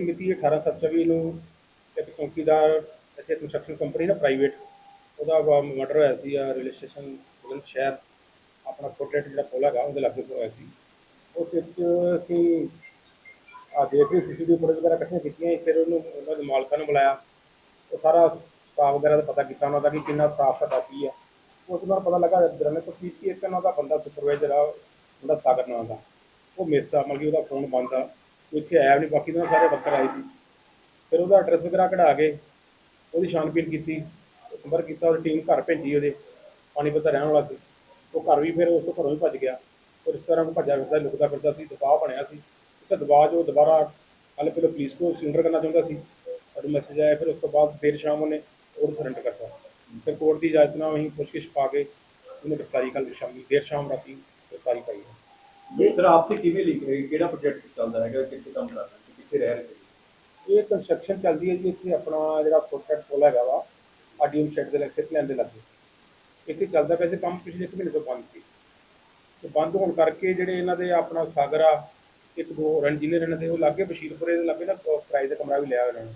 ਮਿਤੀ 18/7/24 ਨੂੰ ਇੱਕ ਚੌਕੀਦਾਰ ਇੱਥੇ ਕੰਸਟਰਕਸ਼ਨ ਕੰਪਨੀ ਨਾ ਪ੍ਰਾਈਵੇਟ ਉਹਦਾ ਮਰਡਰ ਹੋਇਆ ਸੀ ਆ ਰੇਲਵੇ ਸਟੇਸ਼ਨ ਬੁਲੰਦ ਸ਼ਹਿਰ ਆਪਣਾ ਫੁੱਟਰੇਟ ਜਿਹੜਾ ਪੁਲ ਗਾ ਉਹਦੇ ਲਾਗੇ ਹੋਇਆ ਸੀ। ਉਸ ਵਿੱਚ ਅਸੀਂ ਆ ਦੇਖ ਰਹੇ ਸੀਸੀਟੀਵੀ ਫੁਟੇਜ ਵਗੈਰਾ ਇਕੱਠੀਆਂ ਕੀਤੀਆਂ ਫਿਰ ਉਹਨੂੰ ਉਹਨਾਂ ਦੇ ਮਾਲਕਾਂ ਨੂੰ ਬੁਲਾਇਆ। ਉਹ ਸਾਰਾ ਸਟਾਫ ਵਗੈਰਾ ਦਾ ਪਤਾ ਕੀਤਾ ਉਹਨਾਂ ਦਾ ਕਿ ਕਿੰਨਾ ਸਟਾਫ ਸਾਡਾ ਕੀ ਆ। ਉਸ ਤੋਂ ਬਾਅਦ ਪਤਾ ਲੱਗਾ ਦਰਮਿਆਨ ਤੋਂ ਕੀ ਇੱਕ ਉਹਨਾਂ ਦਾ ਬੰਦਾ ਸੁਪਰਵਾਈਜ਼ਰ ਆ ਉਹਦਾ ਸਾਗਰ ਨਾਂ ਦਾ। ਉਹ ਮਿਸ, ਮਤਲਬ ਕਿ ਉਹਦਾ ਫੋਨ ਬੰਦ ਆ। ਇੱਥੇ ਆਇਆ ਵੀ ਨਹੀਂ ਬਾਕੀ ਤਾਂ ਸਾਰੇ ਵਰਕਰ ਆਏ ਸੀ। ਫਿਰ ਉਹਦਾ ਐਡਰੈਸ ਵਗੈਰਾ ਕਢਾ ਕੇ ਉਹਦੀ ਛਾਣਬੀਨ ਕੀਤੀ, ਸੰਪਰਕ ਕੀਤਾ, ਉਹਦੀ ਟੀਮ ਘਰ ਭੇਜੀ ਉਹਦੇ ਪਾਣੀਪਤ ਦਾ ਰਹਿਣ ਵਾਲਾ ਸੀ। ਉਹ ਘਰ ਵੀ ਫਿਰ ਉਸ ਤੋਂ ਘਰੋਂ ਹੀ ਭੱਜ ਗਿਆ। ਉਹ ਇਸ ਤਰ੍ਹਾਂ ਭੱਜਿਆ ਫਿਰਦਾ, ਲੁਕਦਾ ਫਿਰਦਾ ਸੀ, ਦਬਾਅ ਬਣਿਆ ਸੀ। ਤੇ ਦਬਾਅ ਜੋ ਦੁਬਾਰਾ ਕੱਲ੍ਹ ਪਹਿਲਾਂ ਪੁਲਿਸ ਨੂੰ ਸਿਲੰਡਰ ਕਰਨਾ ਚਾਹੁੰਦਾ ਸੀ। ਔਰ ਮੈਸੇਜ ਆਇਆ, ਫਿਰ ਉਸ ਤੋਂ ਬਾਅਦ ਦੇਰ ਸ਼ਾਮ ਉਹਨੇ ਉਹ ਸਰੈਂਡਰ ਕਰਤਾ। ਫਿਰ ਕੋਰਟ ਦੀ ਇਜਾਜ਼ਤ ਨਾਲ ਅਸੀਂ ਪੁੱਛਗਿੱਛ ਪਾ ਕੇ ਉਹਨੂੰ ਗ੍ਰਿਫਤਾਰੀ ਕੱਲ੍ਹ ਸ਼ਾਮੀ, ਦੇਰ ਸ਼ਾਮ ਰਾਤੀ ਗ੍ਰਿਫਤਾਰੀ ਪਾਈ ਹੈ ਇਹ ਸਰ ਕਿਵੇਂ ਲਿਖ ਰਹੇ ਕਿਹੜਾ ਪ੍ਰੋਜੈਕਟ ਚੱਲਦਾ ਹੈਗਾ? ਕਿੱਥੇ ਕੰਮ ਕਰ ਰਹੇ ਸੀ ਕਿੱਥੇ ਰਹਿ ਰਹੇ ਸੀ ਇਹ ਕੰਸਟਰਕਸ਼ਨ ਚੱਲਦੀ ਹੈ ਜੀ, ਇੱਥੇ ਆਪਣਾ ਜਿਹੜਾ ਫੁੱਟਰਟ ਪੁਲ ਹੈਗਾ ਵਾ ਆਡੀਅਮ ਸ਼ੈਡ ਦੇ ਲੱਗੇ ਲੈਣ ਦੇ ਲੱਗੇ। ਇੱਥੇ ਚੱਲਦਾ ਪਿਆ ਸੀ, ਕੰਮ ਪਿਛਲੇ ਇੱਕ ਮਹੀਨੇ ਤੋਂ ਬੰਦ ਸੀ। ਤੇ ਬੰਦ ਹੋਣ ਕਰਕੇ ਜਿਹੜੇ ਇਹਨਾਂ ਦੇ ਆਪਣਾ ਸਾਗਰ ਆ ਇੱਕ ਦੋ ਰਣਜੀਨੇ ਇਹਨਾਂ ਦੇ, ਉਹ ਲਾਗੇ ਬਸ਼ੀਰਪੁਰੇ ਦੇ ਲਾਗੇ ਨਾ ਕਿਰਾਏ ਦਾ ਕਮਰਾ ਵੀ ਲਿਆ ਇਹਨਾਂ ਨੇ।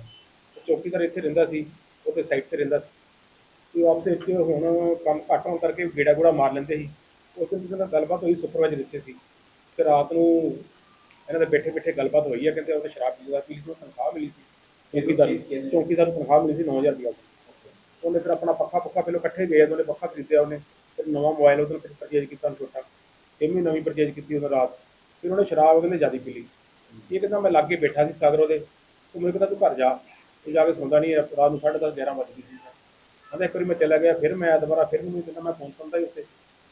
ਤੇ ਚੌਕੀਦਾਰ ਇੱਥੇ ਰਹਿੰਦਾ ਸੀ ਉਹ ਤੇ ਸਾਈਡ ਤੇ ਰਹਿੰਦਾ ਸੀ। ਤੇ ਉਹ ਆਪਸੇ ਵਿੱਚ ਹੁਣ ਕੰਮ ਘੱਟ ਹੋਣ ਕਰਕੇ ਗੇੜਾ ਗੂੜਾ ਮਾਰ ਲੈਂਦੇ ਸੀ। ਉਸ ਦਿਨ ਜਿਹਨਾਂ ਨਾਲ ਗੱਲਬਾਤ ਹੋਈ ਸੁਪਰਵਾਈਜ਼ਰ ਇੱਥੇ ਸੀ। ਤੇ ਰਾਤ ਨੂੰ ਇਹਨਾਂ ਦੇ ਬੈਠੇ ਬੈਠੇ ਗੱਲਬਾਤ ਹੋਈ ਹੈ ਕਹਿੰਦੇ ਉਹਨੇ ਸ਼ਰਾਬ ਪੀ ਸੀ ਉਹਨੂੰ ਤਨਖਾਹ ਮਿਲੀ ਸੀ। ਚੌਕੀਦਾਰ ਚੌਕੀਦਾਰ ਨੂੰ ਤਨਖਾਹ ਮਿਲੀ ਸੀ 9000 ਰੁਪਏ ਉਹਨੇ ਫਿਰ ਆਪਣਾ ਪੱਖਾ ਪੱਖਾ ਪਹਿਲਾਂ ਇਕੱਠੇ ਗਏ, ਉਹਨੇ ਪੱਖਾ ਖਰੀਦਿਆ ਉਹਨੇ, ਫਿਰ ਨਵਾਂ ਮੋਬਾਈਲ ਉਹਦੇ ਫਿਰ ਪਰਚੇਜ ਕੀਤਾ ਉਹਨੇ ਛੋਟਾ। ਇਹ ਵੀ ਨਵੀਂ ਪਰਚੇਜ ਕੀਤੀ ਉਹਨੇ ਰਾਤ। ਫਿਰ ਉਹਨੇ ਸ਼ਰਾਬ ਕਹਿੰਦੇ ਜ਼ਿਆਦਾ ਪੀ ਲਈ। ਇਹ ਕਹਿੰਦਾ ਮੈਂ ਲਾਗੇ ਬੈਠਾ ਸੀ ਸਾਗਰ ਉਹਦੇ। ਉਹ ਮੈਨੂੰ ਕਹਿੰਦਾ ਤੂੰ ਘਰ ਜਾ। ਉਹ ਜਾ ਕੇ ਸੌਂਦਾ ਨਹੀਂ ਰਾਤ ਨੂੰ 10:30 11 ਵਜੇ ਸੀ। ਕਹਿੰਦਾ ਇੱਕ ਵਾਰੀ ਮੈਂ ਚਲਾ ਗਿਆ, ਫਿਰ ਮੈਂ ਦੁਬਾਰਾ ਫਿਰ ਮੈਨੂੰ ਕਹਿੰਦਾ ਮੈਂ ਫੋਨ ਸੁਣਦਾ ਹੀ ਉੱਥੇ।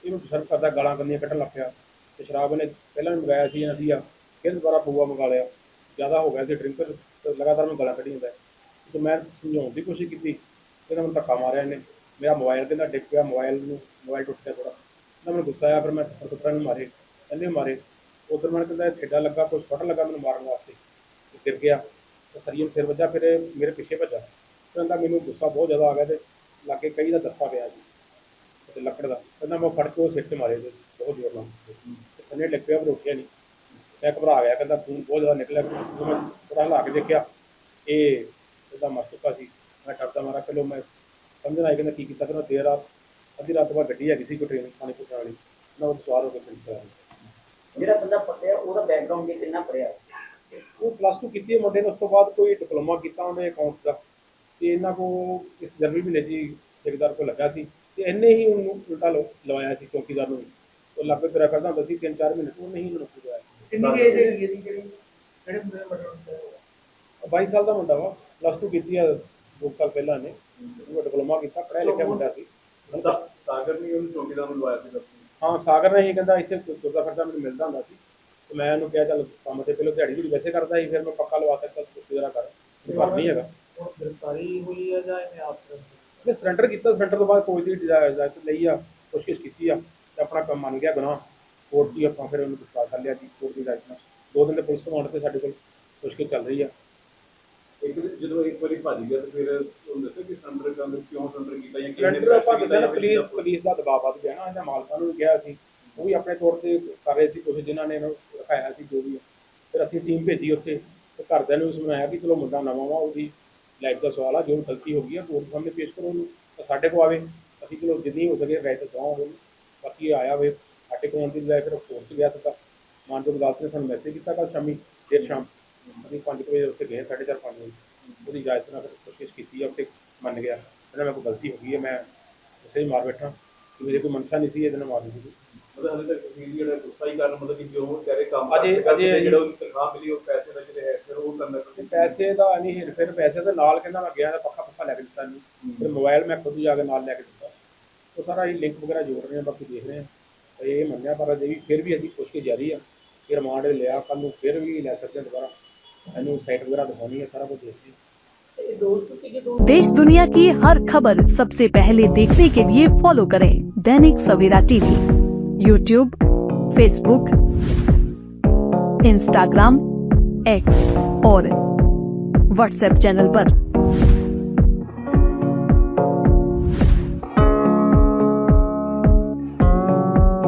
ਇਹਨੂੰ ਸਰਵ ਕਰਦਾ, ਗਾਲਾਂ ਕੰਦੀਆਂ ਕੱਢਣ ਲੱਗ ਪਿਆ। ਤੇ ਸ਼ਰਾਬ ਉਹਨੇ ਪਹਿਲਾਂ ਵੀ ਮੰਗਾਇਆ ਸੀ ਇਹਨਾਂ ਸੀਗਾ ਆ ਫਿਰ ਦੁਬਾਰਾ ਪੂਆ ਮੰਗਾ ਲਿਆ। ਜ਼ਿਆਦਾ ਹੋ ਗਿਆ ਸੀ ਡਰਿੰਕਰ ਲਗਾਤਾਰ ਮੈਂ ਗਲਾ ਕੱਢੀ ਜਾਂਦਾ ਤੇ ਮੈਂ ਸਮਝਾਉਣ ਦੀ ਕੋਸ਼ਿਸ਼ ਕੀਤੀ ਕਹਿੰਦਾ ਮੈਨੂੰ ਧੱਕਾ ਮਾਰਿਆ ਇਹਨੇ। ਮੇਰਾ ਮੋਬਾਈਲ ਕਹਿੰਦਾ ਡਿੱਗ ਪਿਆ ਮੋਬਾਈਲ ਨੂੰ ਮੋਬਾਈਲ ਟੁੱਟ ਗਿਆ ਥੋੜਾ ਕਹਿੰਦਾ ਮੈਨੂੰ ਗੁੱਸਾ ਆਇਆ, ਫਿਰ ਮੈਂ ਥੱਪੜ ਨੂੰ ਮਾਰੇ, ਕਹਿੰਦੇ ਮਾਰੇ। ਉਧਰ ਮੈਨੂੰ ਕਹਿੰਦਾ ਠੇਡਾ ਲੱਗਾ ਕੁਛ ਫਟ ਲੱਗਾ ਮੈਨੂੰ ਮਾਰਨ ਵਾਸਤੇ? ਤੇ ਗਿਰ ਗਿਆ। ਤੇ ਸਰੀਰ ਸਿਰ ਵੱਜਾ, ਫਿਰ ਇਹ ਮੇਰੇ ਪਿੱਛੇ ਭੱਜਾ। ਕਹਿੰਦਾ, ਮੈਨੂੰ ਗੁੱਸਾ ਬਹੁਤ ਜ਼ਿਆਦਾ ਆ ਗਿਆ ਤੇ ਲਾਗੇ ਕਈ ਦਾ ਦੱਸਾ ਪਿਆ ਜੀ ਤੇ ਲੱਕੜ ਦਾ। ਕਹਿੰਦਾ, ਮੈਂ ਫੜ ਕੇ ਉਹ ਸਿਰ ਤੇ ਮਾਰੇ ਬਹੁਤ ਜ਼ੋਰ ਨਾਲ। ਥੱਲੇ ਡਿੱਗ ਪਿਆ ਪਰ ਉੱਠਿਆ ਨਹੀਂ। ਮੈਂ ਘਬਰਾ ਗਿਆ ਕਹਿੰਦਾ ਖੂਨ ਬਹੁਤ ਜ਼ਿਆਦਾ ਨਿਕਲਿਆ ਜਦੋਂ ਮੈਂ ਥੋੜਾ ਹਿਲਾ ਕੇ ਦੇਖਿਆ। ਇਹ ਉਹਦਾ ਮਰ ਚੁੱਕਾ ਸੀ। ਮੈਂ ਡਰਦਾ ਮਾਰਾ ਪਹਿਲੋਂ ਮੈਂ ਸਮਝਣ ਆਇਆ ਕਹਿੰਦਾ ਕੀ ਕੀਤਾ ਫਿਰ ਮੈਂ ਦੇਰ ਰਾਤ ਅੱਧੀ ਰਾਤ ਬਾਅਦ ਗੱਡੀ ਹੈਗੀ ਸੀ ਕੋਈ ਟ੍ਰੇਨ ਪਾਣੀ ਪੁੱਛਣ ਵਾਲੀ। ਮੈਂ ਉਹ ਸਵਾਰ ਹੋ ਕੇ ਪਿੰਡ ਚਲਾ ਗਿਆ ਜਿਹੜਾ ਬੰਦਾ ਪੜਿਆ ਉਹਦਾ ਬੈਕਗ੍ਰਾਉਂਡ ਜੇ ਕਿੰਨਾ ਪੜਿਆ? ਉਹ ਪਲੱਸ 2 ਕੀਤੀ ਹੈ ਮੁੰਡੇ ਨੇ ਉਸ ਤੋਂ ਬਾਅਦ ਕੋਈ ਡਿਪਲੋਮਾ ਕੀਤਾ ਉਹਨੇ ਅਕਾਊਂਟ ਦਾ। ਤੇ ਇਹਨਾਂ ਕੋ ਇਸ ਜਨਵਰੀ ਮਹੀਨੇ 'ਚ ਹੀ ਠੇਕੇਦਾਰ ਕੋ ਲੱਗਾ ਸੀ। ਤੇ ਇਹਨੇ ਹੀ ਉਹਨੂੰ ਉਲਟਾ ਲੋ- ਲਵਾਇਆ ਸੀ ਚੌਕੀਦਾਰ ਨੂੰ ਵੀ। ਉਹ ਲੱਗ ਤੁਰਿਆ ਕਰਦਾ ਹੁੰਦਾ ਸੀ 3-4 ਮਹੀਨੇ ਤੋਂ ਉਹਨੇ ਹੀ ਉਹਨੂੰ ਲਵਾਇਆ ਕਿੰਨੀ ਏਜ ਹੈਗੀ ਇਹਦੀ ਜਿਹੜੀ ਜਿਹੜੇ ਬੰਦੇ ਦਾ ਮਰਡਰ ਹੁੰਦਾ ਹੈ 22 ਸਾਲ ਦਾ ਮੁੰਡਾ ਵਾ ਪਲੱਸ 2 ਕੀਤੀ ਆ 2 ਸਾਲ ਪਹਿਲਾਂ ਨੇ ਉਹ ਡਿਪਲੋਮਾ ਕੀਤਾ ਪੜ੍ਹਿਆ ਲਿਖਿਆ ਮੁੰਡਾ ਸੀ। ਸਾਗਰ ਨੇ ਉਹਨੂੰ ਚੌਕੀਦਾਰ ਨੂੰ ਲਵਾਇਆ ਸੀ ਦੱਸੋ। ਹਾਂ ਸਾਗਰ ਨੇ ਹੀ ਕਹਿੰਦਾ ਇੱਥੇ ਤੁਰਦਾ ਫਿਰਦਾ ਮੈਨੂੰ ਮਿਲਦਾ ਹੁੰਦਾ ਸੀ। ਤੇ ਮੈਂ ਉਹਨੂੰ ਕਿਹਾ ਚੱਲ ਕੰਮ ਤੇ ਪਹਿਲਾਂ ਦਿਹਾੜੀ ਵੀ ਵੈਸੇ ਕਰਦਾ ਸੀ ਫਿਰ ਮੈਂ ਪੱਕਾ ਲਵਾ ਕੇ ਚੱਲ ਤੁਸੀਂ ਜਰਾ ਕਰ ਤੇ ਪਰ ਨਹੀਂ ਹੈਗਾ। ਹੁਣ ਗ੍ਰਿਫਤਾਰੀ ਹੋਈ ਹੈ ਜਾਂ ਇਹਨੇ ਆਪ ਉਹਨੇ ਸਰੈਂਡਰ ਕੀਤਾ ਸਰੈਂਡਰ ਤੋਂ ਬਾਅਦ ਕੋਈ ਦੀ ਇਜਾਜ਼ਤ ਲਈ ਆ ਕੋਸ਼ਿਸ਼ ਕੀਤੀ ਆ। ਤੇ ਆਪਣਾ ਕੰਮ ਮੰਨ ਗਿਆ ਗੁਨਾਹ ਕੋਰਟ ਦੀ ਆਪਾਂ ਫਿਰ ਉਹਨੂੰ ਗ੍ਰਿਫਤਾਰ ਕਰ ਲਿਆ ਜੀ ਕੋਰਟ ਦੀ ਨਾਲ ਦੋ ਦਿਨ ਦੇ ਪੁਲਿਸ ਰਿਮਾਂਡ ਤੇ ਸਾਡੇ ਕੋਲ ਪੁੱਛਗਿੱਛ ਚੱਲ ਰਹੀ ਆ। ਇੱਕ ਦਿਨ ਜਦੋਂ ਇੱਕ ਵਾਰੀ ਭੱਜ ਗਿਆ ਤੇ ਫਿਰ ਉਹ ਦੱਸਿਆ ਕਿ ਸਿਲੰਡਰ ਕੰਦ ਕਿਉਂ ਸਿਲੰਡਰ ਕੀਤਾ ਜਾਂ ਕਿਹਨੇ ਸਿਲੰਡਰ ਆਪਾਂ ਦੱਸਿਆ ਨਾ ਪੁਲਿਸ ਪੁਲਿਸ ਦਾ ਦਬਾਅ ਵੱਧ ਗਿਆ ਨਾ ਇਹਨਾਂ ਮਾਲਕਾਂ ਨੂੰ ਕਿਹਾ ਸੀ। ਉਹ ਵੀ ਆਪਣੇ ਤੌਰ ਤੇ ਕਰ ਰਹੇ ਸੀ ਕੁਝ ਜਿਨ੍ਹਾਂ ਨੇ ਇਹਨੂੰ ਰਖਾਇਆ ਸੀ ਜੋ ਵੀ। ਫਿਰ ਅਸੀਂ ਟੀਮ ਭੇਜੀ ਉੱਥੇ ਤੇ ਘਰਦਿਆਂ ਨੂੰ ਸਮਝਾਇਆ ਕਿ ਚਲੋ ਮੁੰਡਾ ਨਵਾਂ ਵਾ ਉਹਦੀ ਲਾਈਫ ਦਾ ਸਵਾਲ ਆ ਜੋ ਗਲਤੀ ਹੋ ਗਈ ਆ ਕੋਰਟ ਸਾਹਮਣੇ ਪੇਸ਼ ਕਰੋ ਉਹਨੂੰ। ਸਾਡੇ ਕੋਲ ਆਵੇ। ਅਸੀਂ ਚਲੋ ਜਿੰਨੀ ਹੋ ਸਕੇ ਦਵਾਂਗੇ ਉਹਨੂੰ ਬਾਕੀ ਆਇਆ ਵੇ ਸਾਡੇ ਕੋਲ ਦੀ ਬਜਾਏ ਫਿਰ 'ਚ ਗਿਆ ਸੀਗਾ ਮਾਨਯੋਗ ਅਦਾਲਤ ਨੇ ਸਾਨੂੰ ਮੈਸੇਜ ਕੀਤਾ ਕੱਲ ਸ਼ਾਮੀ ਦੇਰ ਸ਼ਾਮ ਅਸੀਂ 5 ਵਜੇ ਉੱਥੇ ਗਏ 4:30 5 ਵਜੇ। ਉਹਦੀ ਇਜਾਜ਼ਤ ਨਾਲ ਫਿਰ ਕੋਸ਼ਿਸ਼ ਕੀਤੀ ਆ ਉੱਥੇ ਮੰਨ ਗਿਆ। ਕਹਿੰਦਾ ਮੈਂ ਕੋਈ ਗਲਤੀ ਹੋ ਗਈ ਹੈ ਮੈਂ ਉਸੇ ਹੀ ਮਾਰ ਬੈਠਾ। ਕਿ ਮੇਰੇ ਕੋਈ ਮਨਸਾ ਨਹੀਂ ਸੀ ਇਹਦੇ ਨਾਲ ਮਾਰਨੀ ਸੀ। ਮਤਲਬ ਹਲੇ ਤੱਕ ਤੁਸੀਂ ਜਿਹੜਾ ਗੁੱਸਾ ਹੀ ਕਰਨ ਮਤਲਬ ਕਿ ਜੋ ਰਹੇ ਕੰਮ ਅਜੇ- ਅਜੇ- ਜਿਹੜਾ ਉਹਨੂੰ ਤਨਖਾਹ ਮਿਲੀ ਉਹ ਪੈਸੇ ਦਾ ਜਿਹੜੇ ਹੈ ਫਿਰ ਉਹ ਕਰਨਾ ਤੇ ਪੈਸੇ ਦਾ ਨਹੀਂ ਫਿਰ ਪੈਸੇ ਦੇ ਨਾਲ ਕਹਿੰਦਾ ਮੈਂ ਗਿਆ ਤਾਂ ਪੱਖਾ ਪੱਖਾ ਲੈ ਕੇ ਦਿੱਤਾ ਨਹੀਂ ਫਿਰ ਮੋਬਾਈਲ ਮੈਂ ਖੁਦ ਜਾ ਕੇ ਨਾਲ ਲੈ ਕੇ ਦਿੱਤਾ। ਉਹ ਸਾਰਾ ਇਹ ਲਿੰਕ ਵਗੈਰਾ ਜੋੜ ਰਹੇ ਆ ਬਾਕੀ ਦੇਖ ਰਹੇ ਆ ਤੇ ਇਹ ਮੰਨਿਆ ਪਰ ਅਜੇ ਵੀ ਫਿਰ ਵੀ ਅਸੀਂ ਕੋਸ਼ਿਸ਼ ਜਾਰੀ ਆ ਕਿ ਰਿਮਾਂਡ ਲਿਆ ਕੱਲ ਨੂੰ ਫਿਰ ਵੀ ਲੈ ਸਕਦੇ ਹਾਂ ਦੁਬਾਰਾ ਇਹਨੂੰ ਸਾਈਟ ਵਗੈਰਾ ਦਿਖਾਉਣੀ ਹੈ ਸਾਰਾ ਕੁਝ ਦੇਖਦੇ ਹਾਂ ਇਹ ਦੋਸਤ ਸੀਗੇ ਦੋਸਤ देश दुनिया की हर खबर सबसे पहले देखने के लिए फॉलो करें Dainik Savera TV YouTube Facebook Instagram X और व्हाट्सएप चैनल पर।